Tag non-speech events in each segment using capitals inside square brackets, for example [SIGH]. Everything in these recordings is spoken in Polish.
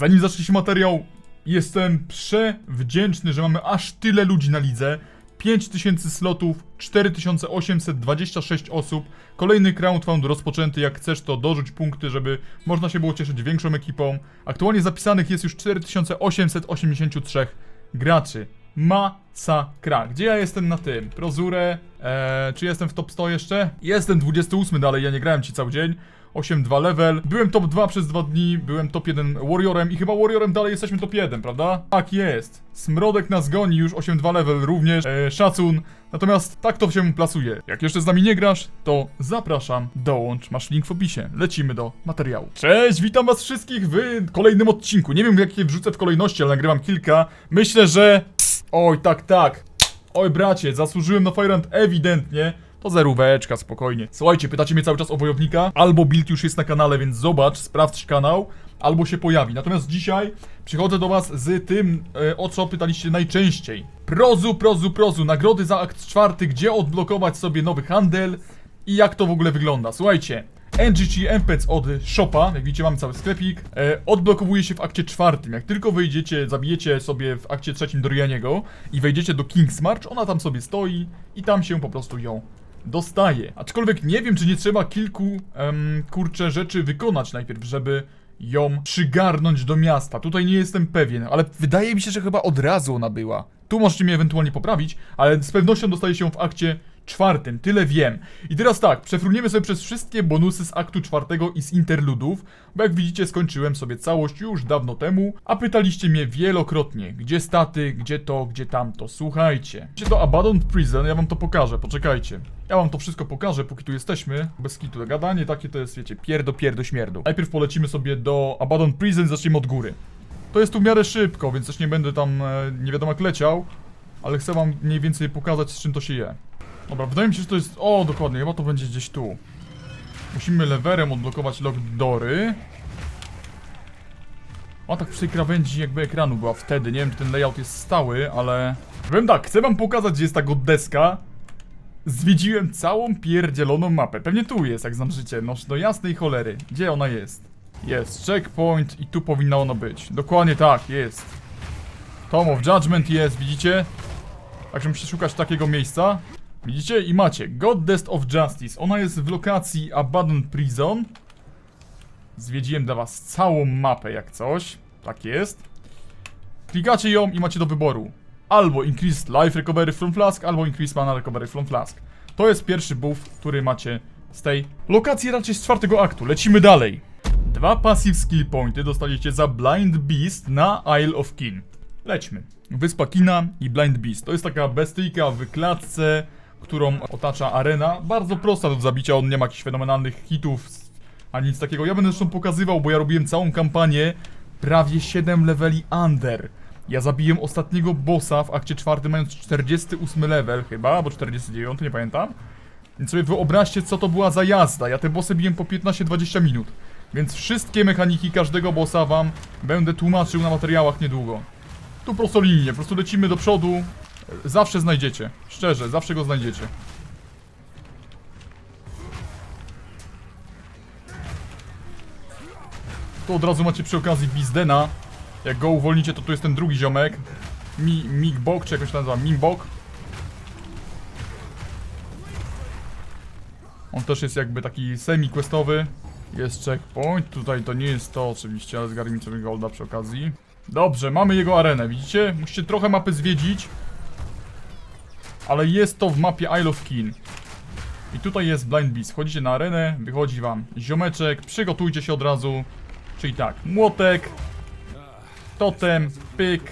Zanim zaczęliśmy materiał, jestem przewdzięczny, że mamy aż tyle ludzi na lidze. 5000 slotów, 4826 osób. Kolejny crowdfund rozpoczęty. Jak chcesz, to dorzuć punkty, żeby można się było cieszyć większą ekipą. Aktualnie zapisanych jest już 4883 graczy. Masakra. Gdzie ja jestem na tym? Prozurę. Eee, czy jestem w top 100 jeszcze? Jestem 28 dalej, ja nie grałem ci cały dzień. 8-2 level. Byłem top 2 przez 2 dni, byłem top 1 Warriorem i chyba Warriorem dalej jesteśmy top 1, prawda? Tak jest. Smrodek nas goni już 8-2 level również, e, szacun. Natomiast tak to się plasuje. Jak jeszcze z nami nie grasz, to zapraszam, dołącz, masz link w opisie. Lecimy do materiału. Cześć, witam was wszystkich w kolejnym odcinku. Nie wiem jakie wrzucę w kolejności, ale nagrywam kilka. Myślę, że... Oj, tak, tak. Oj, bracie, zasłużyłem na Firehand ewidentnie. To zeróweczka, spokojnie. Słuchajcie, pytacie mnie cały czas o wojownika. Albo build już jest na kanale, więc zobacz, sprawdź kanał, albo się pojawi. Natomiast dzisiaj przychodzę do was z tym, e, o co pytaliście najczęściej. Prozu, prozu, prozu, nagrody za akt czwarty, gdzie odblokować sobie nowy handel i jak to w ogóle wygląda. Słuchajcie, NGG MPEC od Shopa, jak widzicie mamy cały sklepik, e, odblokowuje się w akcie czwartym. Jak tylko wyjdziecie, zabijecie sobie w akcie trzecim Dorianiego i wejdziecie do King's March, ona tam sobie stoi i tam się po prostu ją dostaje. Aczkolwiek nie wiem, czy nie trzeba kilku, em, kurczę, rzeczy wykonać najpierw, żeby ją przygarnąć do miasta. Tutaj nie jestem pewien, ale wydaje mi się, że chyba od razu ona była. Tu możecie mnie ewentualnie poprawić, ale z pewnością dostaje się w akcie czwartym, tyle wiem. I teraz tak, przefruniemy sobie przez wszystkie bonusy z aktu czwartego i z interludów, bo jak widzicie skończyłem sobie całość już dawno temu, a pytaliście mnie wielokrotnie, gdzie staty, gdzie to, gdzie tamto. Słuchajcie, gdzie to Abaddon Prison, ja wam to pokażę, poczekajcie. Ja wam to wszystko pokażę, póki tu jesteśmy. Bez kitu, gadanie takie to jest, wiecie, pierdo, pierdo, śmierdo. Najpierw polecimy sobie do Abaddon Prison, zaczniemy od góry. To jest tu w miarę szybko, więc też nie będę tam e, nie wiadomo jak leciał, ale chcę wam mniej więcej pokazać z czym to się je. Dobra, wydaje mi się, że to jest... O, dokładnie, chyba to będzie gdzieś tu. Musimy lewerem odblokować lockdory. A tak przy tej krawędzi jakby ekranu była wtedy. Nie wiem, czy ten layout jest stały, ale... Powiem tak, chcę wam pokazać, gdzie jest ta deska. Zwiedziłem całą pierdzieloną mapę. Pewnie tu jest, jak znam życie. No do jasnej cholery. Gdzie ona jest? Jest, checkpoint i tu powinna ona być. Dokładnie tak, jest. Tom of Judgment jest, widzicie? Także musicie szukać takiego miejsca. Widzicie? I macie Goddess of Justice. Ona jest w lokacji Abaddon Prison. Zwiedziłem dla was całą mapę jak coś. Tak jest. Klikacie ją i macie do wyboru. Albo Increase Life Recovery from Flask, albo Increase Mana Recovery from Flask. To jest pierwszy buff, który macie z tej lokacji raczej z czwartego aktu. Lecimy dalej. Dwa passive skill pointy dostaliście za Blind Beast na Isle of Kin. Lećmy. Wyspa Kina i Blind Beast. To jest taka bestyjka w klatce, którą otacza arena. Bardzo prosta do zabicia, on nie ma jakichś fenomenalnych hitów, ani nic takiego. Ja będę zresztą pokazywał, bo ja robiłem całą kampanię prawie 7 leveli under. Ja zabiłem ostatniego bossa w akcie czwartym mając 48 level chyba, albo 49, nie pamiętam. Więc sobie wyobraźcie co to była za jazda. Ja te bossy biłem po 15-20 minut. Więc wszystkie mechaniki każdego bossa wam będę tłumaczył na materiałach niedługo. Tu prostolinijnie, po prostu lecimy do przodu. Zawsze znajdziecie. Szczerze, zawsze go znajdziecie. Tu od razu macie przy okazji Bizdena. Jak go uwolnicie, to tu jest ten drugi ziomek. Mi, Migbok, czy jakoś to nazywa, Mimbok. On też jest jakby taki semi-questowy. Jest checkpoint, tutaj to nie jest to oczywiście, ale zgarnijmy sobie golda przy okazji. Dobrze, mamy jego arenę, widzicie? Musicie trochę mapy zwiedzić. Ale jest to w mapie Isle of Kin. I tutaj jest Blind Beast. Wchodzicie na arenę, wychodzi wam ziomeczek, przygotujcie się od razu. Czyli tak, młotek, totem, pyk.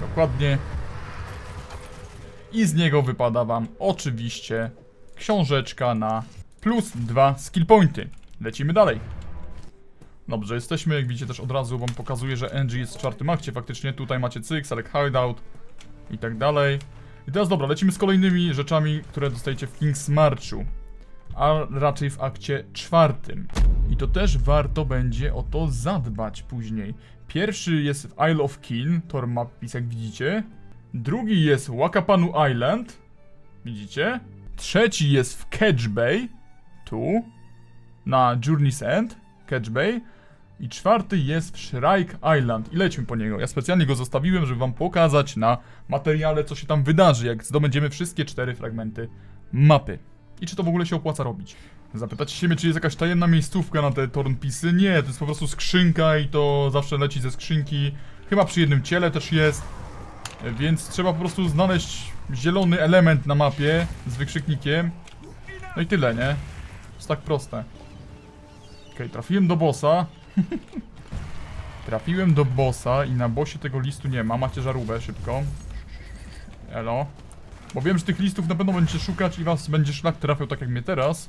Dokładnie. I z niego wypada wam oczywiście książeczka na plus dwa skill pointy. Lecimy dalej. Dobrze, jesteśmy, jak widzicie też od razu wam pokazuję, że NG jest w czwartym akcie, faktycznie tutaj macie cyk, select hideout i tak dalej. I teraz dobra, lecimy z kolejnymi rzeczami, które dostajecie w King's Marchu, a raczej w akcie czwartym. I to też warto będzie o to zadbać później. Pierwszy jest w Isle of Kin, tor map jak widzicie. Drugi jest Wakapanu Island, widzicie? Trzeci jest w Catch Bay, tu, na Journey's End, Catch Bay. I czwarty jest w Shrike Island i lećmy po niego. Ja specjalnie go zostawiłem, żeby wam pokazać na materiale, co się tam wydarzy, jak zdobędziemy wszystkie cztery fragmenty mapy. I czy to w ogóle się opłaca robić. Zapytacie się mnie, czy jest jakaś tajemna miejscówka na te tornpisy? Nie, to jest po prostu skrzynka i to zawsze leci ze skrzynki. Chyba przy jednym ciele też jest. Więc trzeba po prostu znaleźć zielony element na mapie z wykrzyknikiem. No i tyle, nie? Jest tak proste. Okej, trafiłem do bossa. [LAUGHS] trafiłem do bossa i na bossie tego listu nie ma. Macie żarówę, szybko. Elo. Bo wiem, że tych listów na pewno będziecie szukać i was będzie szlak trafiał tak jak mnie teraz.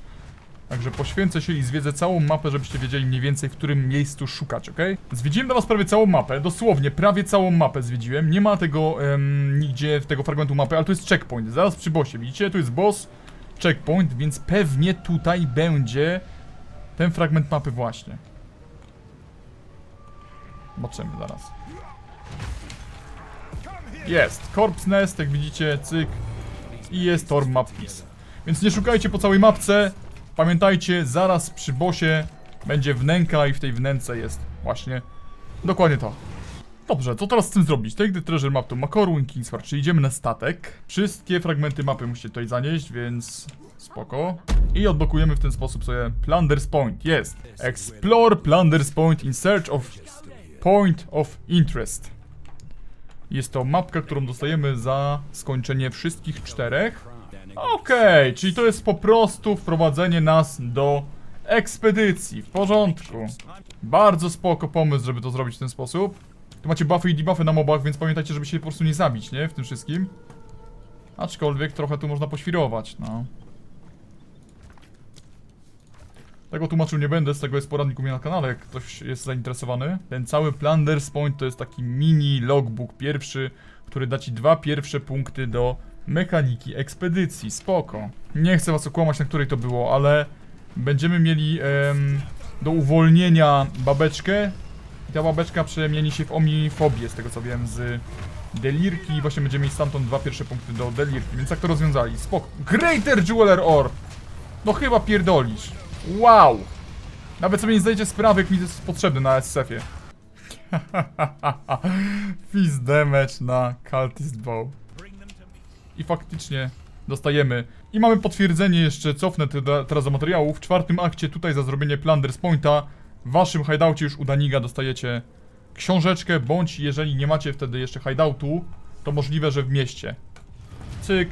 Także poświęcę się i zwiedzę całą mapę, żebyście wiedzieli mniej więcej, w którym miejscu szukać, ok? Zwiedziłem dla was prawie całą mapę, dosłownie, prawie całą mapę zwiedziłem. Nie ma tego em, nigdzie, tego fragmentu mapy, ale tu jest checkpoint, zaraz przy bossie, widzicie? Tu jest boss, checkpoint, więc pewnie tutaj będzie ten fragment mapy właśnie. Zobaczymy zaraz. Jest, Corpse Nest, jak widzicie, cyk. I jest Torm Map Piece. Więc nie szukajcie po całej mapce. Pamiętajcie, zaraz przy bosie będzie wnęka i w tej wnęce jest właśnie dokładnie to. Dobrze, co teraz z tym zrobić? Take the treasure map to Makoru in Kingsford, czyli idziemy na statek. Wszystkie fragmenty mapy musicie tutaj zanieść, więc spoko. I odblokujemy w ten sposób sobie Plunder's Point. Jest! Explore Plunder's Point in search of Point of Interest. Jest to mapka, którą dostajemy za skończenie wszystkich czterech. Okej, czyli to jest po prostu wprowadzenie nas do ekspedycji. W porządku. Bardzo spoko pomysł, żeby to zrobić w ten sposób. Tu macie buffy i debuffy na mobach, więc pamiętajcie, żeby się po prostu nie zabić, nie? W tym wszystkim. Aczkolwiek trochę tu można poświrować, no. Tego tłumaczył nie będę, z tego jest poradnik u mnie na kanale, jak ktoś jest zainteresowany. Ten cały Plunder's Point to jest taki mini logbook pierwszy, który da ci dwa pierwsze punkty do mechaniki ekspedycji. Spoko. Nie chcę was okłamać, na której to było, ale będziemy mieli em, do uwolnienia babeczkę i ta babeczka przemieni się w omifobię, z tego co wiem, z delirki i właśnie będziemy mieć stamtąd dwa pierwsze punkty do delirki, więc tak to rozwiązali. Spoko. Greater Jeweler Ore! No chyba pierdolisz. Wow! Nawet sobie nie zdajecie sprawy, jak mi to jest potrzebny na SF-ie. [LAUGHS] Fizz damage na Cultist Bow. I faktycznie dostajemy. I mamy potwierdzenie jeszcze, cofnę te, teraz do materiału. W czwartym akcie tutaj za zrobienie Plunders Pointa w waszym hideoutie już u Daniga dostajecie książeczkę, bądź jeżeli nie macie wtedy jeszcze hideoutu, to możliwe, że w mieście. Cyk.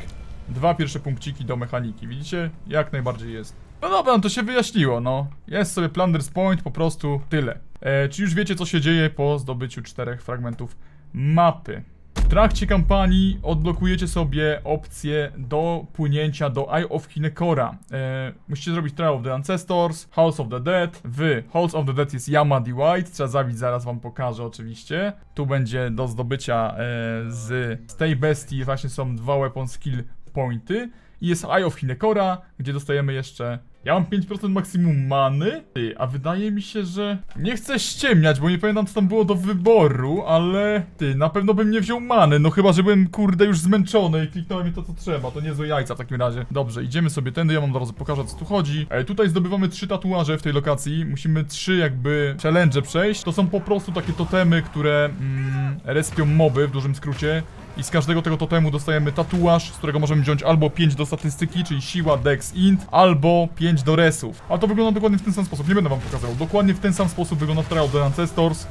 Dwa pierwsze punkciki do mechaniki. Widzicie? Jak najbardziej jest. No dobra, no to się wyjaśniło, no. Jest sobie Plunders Point, po prostu tyle. E, czy już wiecie, co się dzieje po zdobyciu czterech fragmentów mapy? W trakcie kampanii odblokujecie sobie opcję do płynięcia do Eye of Hinekora. E, musicie zrobić Trial of the Ancestors, House of the Dead. W House of the Dead jest Yama D. White, trzeba zabić, zaraz wam pokażę oczywiście. Tu będzie do zdobycia e, z, z tej bestii właśnie są dwa weapon skill pointy. I jest Eye of Hinekora, gdzie dostajemy jeszcze... Ja mam 5% maksimum many, ty, a wydaje mi się, że... Nie chcę ściemniać, bo nie pamiętam co tam było do wyboru, ale... Ty, na pewno bym nie wziął many, no chyba, że byłem, kurde, już zmęczony i kliknąłem mi to, co trzeba, to niezłe jajca w takim razie. Dobrze, idziemy sobie tędy, ja wam zaraz pokażę, co tu chodzi. E, tutaj zdobywamy trzy tatuaże w tej lokacji, musimy trzy jakby challenge przejść. To są po prostu takie totemy, które mm, respią moby, w dużym skrócie. I z każdego tego totemu dostajemy tatuaż, z którego możemy wziąć albo 5 do statystyki, czyli siła, dex, int, albo 5 do resów. A to wygląda dokładnie w ten sam sposób, nie będę wam pokazał. Dokładnie w ten sam sposób wygląda Trial the Ancestors.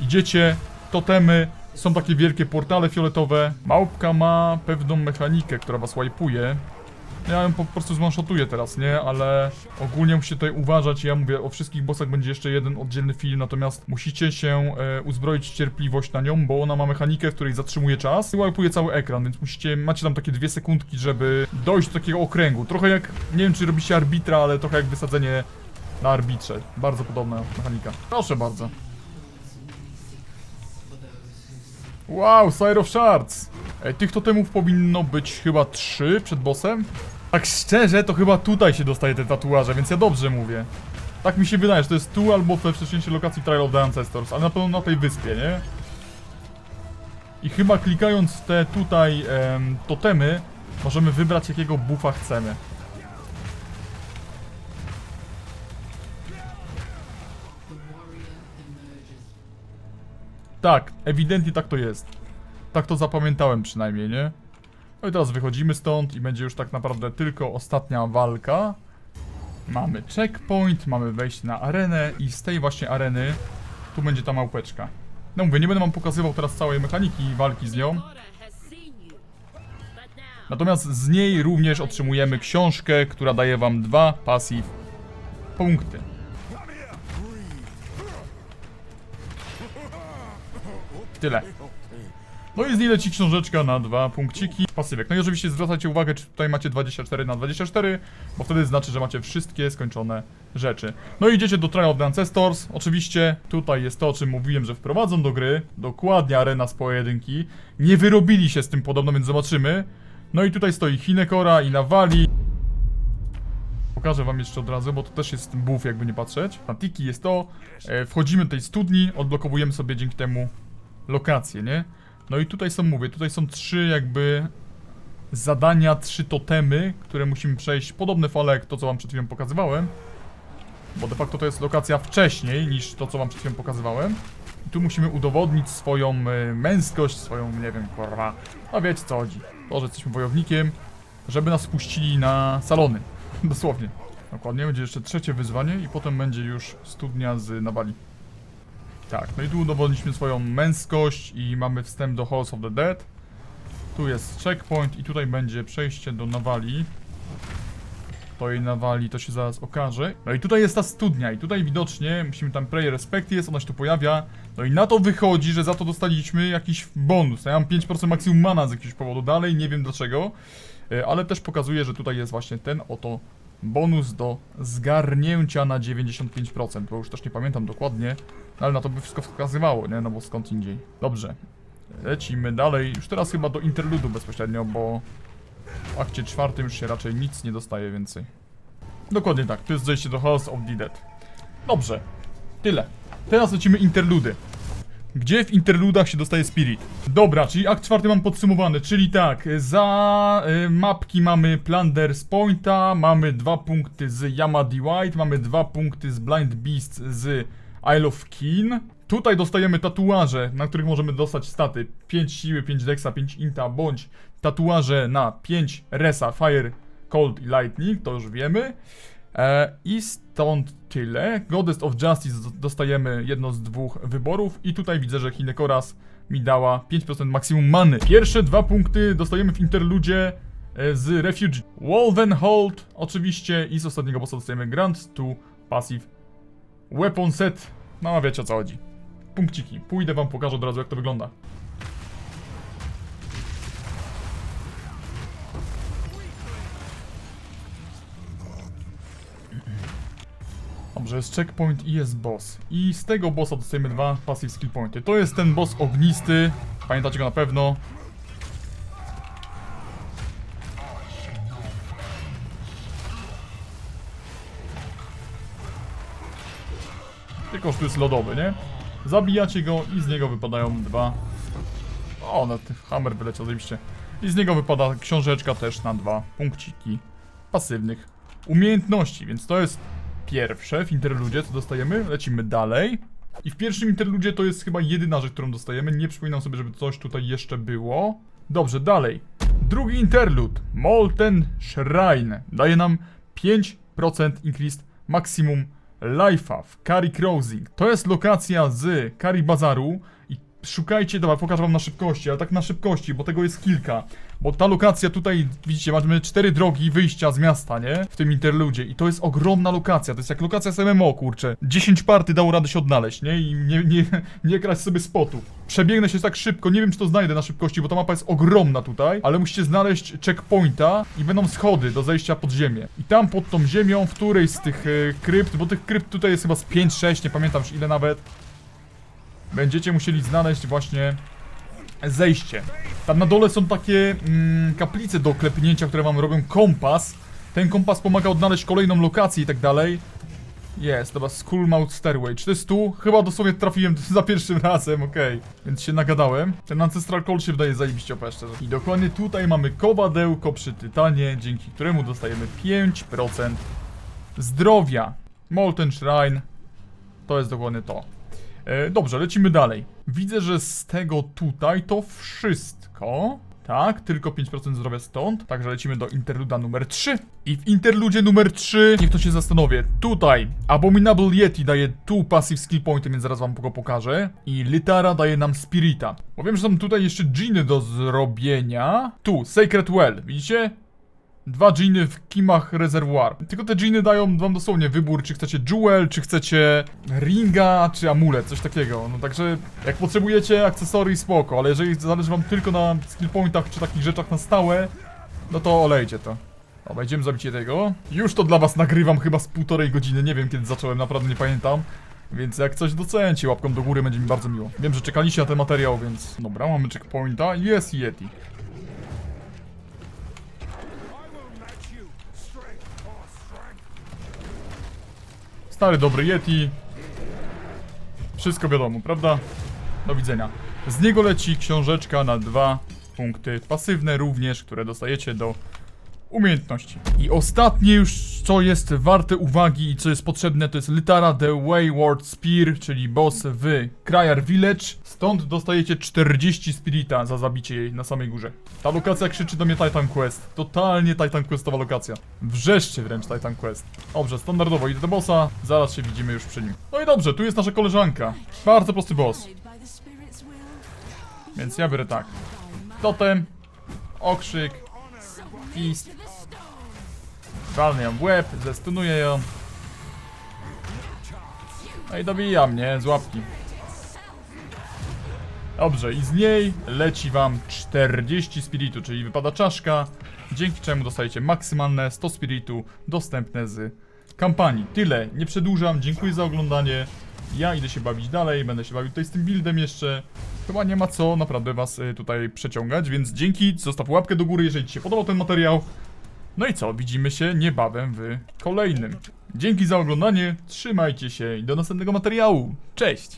Idziecie, totemy, są takie wielkie portale fioletowe. Małpka ma pewną mechanikę, która was łajpuje. Ja ją po prostu zmanshotuję teraz, nie? Ale ogólnie musicie tutaj uważać, ja mówię, o wszystkich bossach będzie jeszcze jeden oddzielny film, natomiast musicie się e, uzbroić w cierpliwość na nią, bo ona ma mechanikę, w której zatrzymuje czas i łapuje cały ekran, więc musicie, macie tam takie dwie sekundki, żeby dojść do takiego okręgu. Trochę jak, nie wiem czy robicie arbitra, ale trochę jak wysadzenie na arbitrze. Bardzo podobna mechanika. Proszę bardzo. Wow, Sire of Shards! Ej, tych totemów powinno być chyba trzy przed bossem. Tak szczerze, to chyba tutaj się dostaje te tatuaże, więc ja dobrze mówię. Tak mi się wydaje, że to jest tu albo we wcześniejszej lokacji Trial of the Ancestors, ale na pewno na tej wyspie, nie? I chyba klikając te tutaj em, totemy, możemy wybrać jakiego buffa chcemy. Tak, ewidentnie tak to jest. Tak to zapamiętałem przynajmniej, nie? No i teraz wychodzimy stąd i będzie już tak naprawdę tylko ostatnia walka. Mamy checkpoint, mamy wejście na arenę i z tej właśnie areny tu będzie ta małpeczka. No mówię, nie będę wam pokazywał teraz całej mechaniki walki z nią. Natomiast z niej również otrzymujemy książkę, która daje wam dwa passive punkty. Tyle. No i z niej leci książeczka na dwa punkciki. Pasywek. No i oczywiście zwracajcie uwagę, czy tutaj macie 24 na 24, bo wtedy znaczy, że macie wszystkie skończone rzeczy. No i idziecie do Trial of the Ancestors. Oczywiście tutaj jest to, o czym mówiłem, że wprowadzą do gry. Dokładnie arena z pojedynki. Nie wyrobili się z tym podobno, więc zobaczymy. No i tutaj stoi Hinekora i Nawali. Pokażę wam jeszcze od razu, bo to też jest buff, jakby nie patrzeć. Na tiki jest to. E, wchodzimy do tej studni, odblokowujemy sobie dzięki temu lokacje, nie? No i tutaj są, mówię, tutaj są trzy jakby zadania, trzy totemy, które musimy przejść. Podobne fale jak to, co wam przed chwilą pokazywałem. Bo de facto to jest lokacja wcześniej niż to, co wam przed chwilą pokazywałem. I tu musimy udowodnić swoją e, męskość, swoją, nie wiem, kurwa. A wiecie co chodzi. To, że jesteśmy wojownikiem, żeby nas wpuścili na salony. [LAUGHS] Dosłownie. Dokładnie, będzie jeszcze trzecie wyzwanie i potem będzie już studnia z Nawali. Tak, no i tu udowodniliśmy swoją męskość i mamy wstęp do Halls of the Dead. Tu jest checkpoint i tutaj będzie przejście do Nawali. To jej Nawali to się zaraz okaże. No i tutaj jest ta studnia i tutaj widocznie musimy tam pray respect jest, ona się tu pojawia. No i na to wychodzi, że za to dostaliśmy jakiś bonus. Ja mam 5% maksimum mana z jakiegoś powodu dalej, nie wiem dlaczego. E, Ale też pokazuje, że tutaj jest właśnie ten oto bonus do zgarnięcia na 95%, bo już też nie pamiętam dokładnie, ale na to by wszystko wskazywało, nie? No bo skąd indziej. Dobrze. Lecimy dalej. Już teraz chyba do interludu bezpośrednio, bo w akcie czwartym już się raczej nic nie dostaje więcej. Dokładnie tak, to jest zejście do House of the Dead. Dobrze. Tyle. Teraz lecimy interludy. Gdzie w interludach się dostaje Spirit? Dobra, czyli akt czwarty mam podsumowany, czyli tak, za y, mapki mamy Plunders Pointa, mamy dwa punkty z Yamadi White, mamy dwa punkty z Blind Beast z Isle of Keen. Tutaj dostajemy tatuaże, na których możemy dostać staty 5 siły, 5 dexa, 5 inta, bądź tatuaże na 5 resa, fire, cold i lightning, to już wiemy. E, I stąd tyle. Goddess of Justice dostajemy jedno z dwóch wyborów i tutaj widzę, że Hinekoras mi dała 5% maksimum many. Pierwsze dwa punkty dostajemy w interludzie e, z Refuge Wolvenhold oczywiście i z ostatniego bossa dostajemy Grant to Passive Weapon Set. No wiecie o co chodzi. Punkciki. Pójdę wam pokażę od razu jak to wygląda. Dobrze, jest checkpoint i jest boss. I z tego bossa dostajemy dwa passive skill pointy. To jest ten boss ognisty. Pamiętacie go na pewno. Tylko, że tu jest lodowy, nie? Zabijacie go i z niego wypadają dwa. O, na hammer wyleciał zajebiście. I z niego wypada książeczka też na dwa punkciki pasywnych umiejętności, więc to jest pierwsze w interludzie, co dostajemy. Lecimy dalej. I w pierwszym interludzie to jest chyba jedyna rzecz, którą dostajemy. Nie przypominam sobie, żeby coś tutaj jeszcze było. Dobrze, dalej. Drugi interlud. Molten Shrine. Daje nam 5% increased maximum life'a w Kari Crossing. To jest lokacja z Kari Bazaru szukajcie, dobra, pokażę wam na szybkości, ale tak na szybkości, bo tego jest kilka. Bo ta lokacja tutaj, widzicie, mamy cztery drogi wyjścia z miasta, nie? W tym interludzie i to jest ogromna lokacja, to jest jak lokacja z MMO, kurczę. 10 party dało radę się odnaleźć, nie? I nie, nie, [LAUGHS] nie grać sobie spotów. Przebiegnę się tak szybko, nie wiem czy to znajdę na szybkości, bo ta mapa jest ogromna tutaj, ale musicie znaleźć checkpointa i będą schody do zejścia pod ziemię. I tam pod tą ziemią, w której z tych e, krypt, bo tych krypt tutaj jest chyba z 5-6, nie pamiętam już ile nawet, będziecie musieli znaleźć właśnie zejście. Tam na dole są takie mm, kaplice do klepnięcia, które wam robią kompas. Ten kompas pomaga odnaleźć kolejną lokację i tak dalej. Jest, dobra, Skullmouth Stairway. Czy to jest tu? Chyba dosłownie trafiłem [LAUGHS] za pierwszym razem, okej. Więc się nagadałem. Ten Ancestral Call się wydaje zajebiście OP, szczerze. I dokładnie tutaj mamy kowadełko przy Tytanie, dzięki któremu dostajemy 5% zdrowia. Molten Shrine. To jest dokładnie to. E, dobrze, lecimy dalej. Widzę, że z tego tutaj to wszystko. Tak, tylko 5% zdrowia stąd. Także lecimy do interluda numer 3. I w interludzie numer 3, niech to się zastanowię. Tutaj Abominable Yeti daje tu passive skill pointy, więc zaraz wam go pokażę. I Litara daje nam Spirita. Bo wiem, że są tutaj jeszcze dżiny do zrobienia. Tu, Sacred Well, widzicie? Dwa dżiny w kimach rezerwuar. Tylko te dżiny dają wam dosłownie wybór, czy chcecie jewel, czy chcecie ringa, czy amulet, coś takiego. No także jak potrzebujecie akcesorii, spoko, ale jeżeli zależy wam tylko na skill pointach, czy takich rzeczach na stałe, no to olejcie to. Dobra, idziemy zabić tego. Już to dla was nagrywam chyba z półtorej godziny, nie wiem kiedy zacząłem, naprawdę nie pamiętam. Więc jak coś docencie łapką do góry, będzie mi bardzo miło. Wiem, że czekaliście na ten materiał, więc... Dobra, mamy checkpointa. Jest Yeti. Stary dobry Yeti. Wszystko wiadomo, prawda? Do widzenia. Z niego leci książeczka na dwa punkty pasywne również, które dostajecie do umiejętności. I ostatnie już, co jest warte uwagi i co jest potrzebne, to jest Litara The Wayward Spear, czyli boss w Kryar Village. Stąd dostajecie 40 spirita za zabicie jej na samej górze. Ta lokacja krzyczy do mnie Titan Quest. Totalnie Titan Questowa lokacja. Wrzeszczy wręcz Titan Quest. Dobrze, standardowo idę do bossa, zaraz się widzimy już przy nim. No i dobrze, tu jest nasza koleżanka. Bardzo prosty boss. Więc ja biorę tak. Totem, okrzyk, fist, walnę ją w łeb, zestunuję ją. No i dobija mnie z łapki. Dobrze, i z niej leci wam 40 spiritu, czyli wypada czaszka, dzięki czemu dostajecie maksymalne 100 spiritu dostępne z kampanii. Tyle, nie przedłużam, dziękuję za oglądanie. Ja idę się bawić dalej, będę się bawił tutaj z tym buildem jeszcze. Chyba nie ma co naprawdę was y, tutaj przeciągać, więc dzięki, zostaw łapkę do góry, jeżeli ci się podobał ten materiał. No i co, widzimy się niebawem w kolejnym. Dzięki za oglądanie, trzymajcie się i do następnego materiału. Cześć!